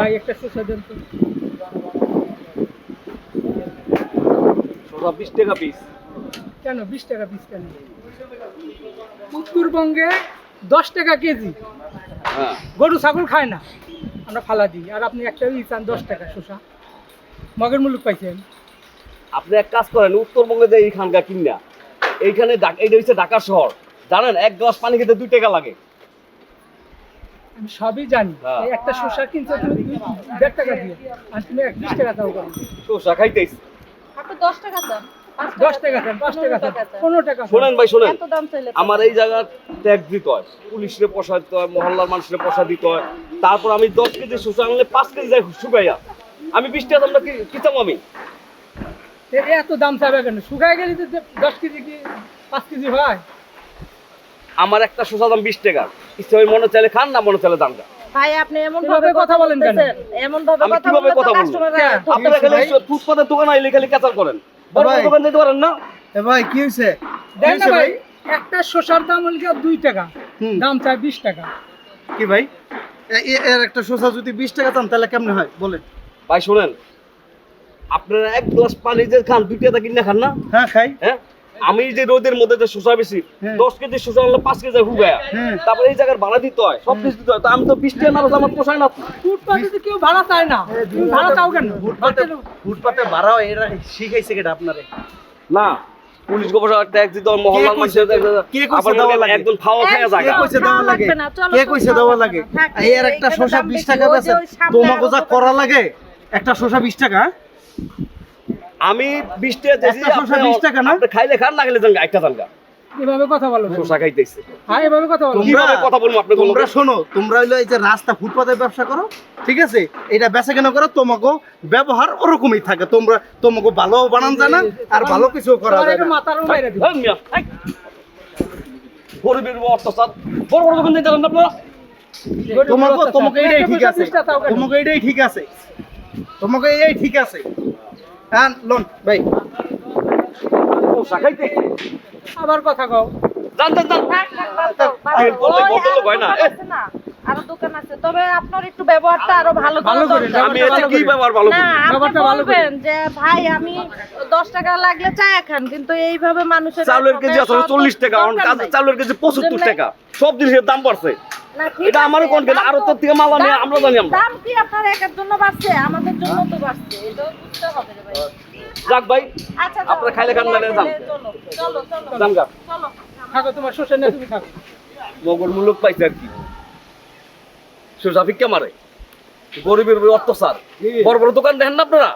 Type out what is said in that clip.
ভাই একটা শসা দেন তো। শসা বিশ টাকা পিস কেন? বিশ টাকা পিস কেন? উত্তরবঙ্গে দশ টাকা কেজি। হ্যাঁ। গরু ছাগল খায় না। আমরা ফালা দিই। আর আপনি একটা ই চান দশ টাকা শসা মগের মুলুক পাইছেন। আপনি এক কাজ করেন উত্তরবঙ্গে যে এইখানকার কিনা এইখানে এইটা হচ্ছে ঢাকা শহর। জানেন এক গ্লাস পানি খেতে দুই টাকা লাগে। সবই জানি। হ্যাঁ। একটা শসা কিনছো তুমি দেড় টাকা দিয়ে আর তুমি এক বিশ টাকা দাও করো। শসা খাইতেছি আপনি দশ টাকা দাম দাম চাইলে আমার এই জায়গার ট্যাক্স দিতে হয়। পুলিশরে পয়সা দিতে হয় মহল্লার মানুষের পয়সা দিতে হয়। তারপর আমি দশ কেজি শসা আনলে পাঁচ কেজি যাই শুকাইয়া। আমি বিশ টাকা দামটা কি কি আমি? এত দাম চাইবে কেন? শুকাই গেলে দশ কেজি কি পাঁচ কেজি হয়? আমার একটা শসা দাম বিশ টাকা। ইচ্ছে হয় মনে চাইলে খান না মনে চাইলে দাম খান। ভাই আপনি এমন ভাবে কথা কথা বলেন বলেন কেন? এমন ভাবে কথা কীভাবে কথা বলব? কাস্টমাররা হ্যাঁ, ধরবে। আপনারা খালি ফুটপাতের দোকান আইলে খালি কেচাল করেন। বড় বড় ভাই। দোকান যেতে পারেন না? এ ভাই কি হয়েছে দেন না ভাই একটা শসার দাম হল গিয়ে দুই টাকা। হুম। দাম চাই বিশ টাকা। কি ভাই? এর একটা শসা যদি বিশ টাকা চান তাহলে কেমনে হয়? বলেন। ভাই শোনেন। আপনারা এক গ্লাস পানি যে খান দুই টাকা কিনে খান না? হ্যাঁ খাই। হ্যাঁ? আমি যে রোদের মধ্যে যে শসা বেশি। দশ কেজি শসা আনলে পাঁচ কেজি হুগায়া। তারপরে এই জায়গার ভাড়া দিতে হয় সব কিছু দিতে হয়। তো আমি তো বিশ টাকা না আমার পোষায় না। ফুটপাতে কেউ ভাড়া চায় না ভাড়া চাও কেন? ফুটপাতে ফুটপাতে ভাড়া হয় এরা শিখাইছে কেটা আপনারে। না পুলিশ গোবর ট্যাক্স দিতে হয় মহল্লার মানুষের কে কইছে দেওয়া লাগে? একদম খাওয়া একদম। জায়গা। কে কইছে দেওয়া লাগে? কে কইছে দেওয়া লাগে? থাক, এর একটা দাম বিশ টাকা সামনে তোমাকে যা করা লাগে? একটা শসা বিশ টাকা? আমি বিশ টাকা দিয়েছি 20 টাকা না? আপনি খাইলে খান না খেলে জানগা একটা জানগা এভাবে কথা বলো শসা খাইতেছে। হ্যাঁ এভাবে কথা বলো। তোমরা- কীভাবে কথা বলব আপনি তোমরা শোনো তোমরা হইল এই যে রাস্তা ফুটপাতে ব্যবসা করো ঠিক আছে? এটা বেচা কেন করো তোমাকে ব্যবহার ওরকমই থাকে। তোমরা তোমাকে ভালো বানান জানা আর ভালো কিছু করা যায়। মাথার এই গরিবের অত্যাচার। বড় বড় দোকান দিতে না আপনারা? তোমাকে তোমাকে এটাই ঠিক আছে? তোমাকে এটাই ঠিক আছে। তোমাকে এটাই ঠিক আছে। হ্যাঁ লোন ভাই। আবার কথা কও। আরও দোকান আছে আরও দোকান আছে। তবে আপনার একটু ব্যবহারটা আরও ভালো ভালো করে, আমি কি ব্যবহার ভালো না আপনি ব্যাপারটা ভালো করে। বলবেন যে ভাই আমি দশ টাকা লাগলে চায় খান। কিন্তু এইভাবে মানুষের চাউলের কেজি আসলে চল্লিশ টাকা এখন কাঁচা চাউলের কেজি পঁচাত্তর বুঝলেন? টাকা। সব জিনিসের দাম বাড়ছে। এটা আমারও আরও তো- তোর থেকে মাল আনি, আমরা জানি আমরা। দাম কি আপনার একার জন্য বাড়ছে? আমাদের জন্য তো বাড়ছে এটাও বুঝতে হবে রে ভাই। যাক ভাই আচ্ছা আপনারা খাইলে খান, নাহলে যান। চলো চলো চলো। জানগা চলো। থাকো তোমার শোষণ না তুমি থাকো। মগর মূলক পাইছে আর কি। সোজা ভিক্ষা মারে। গরিবের অত্যাচার। বড় বড় দোকান দেখেন না আপনারা?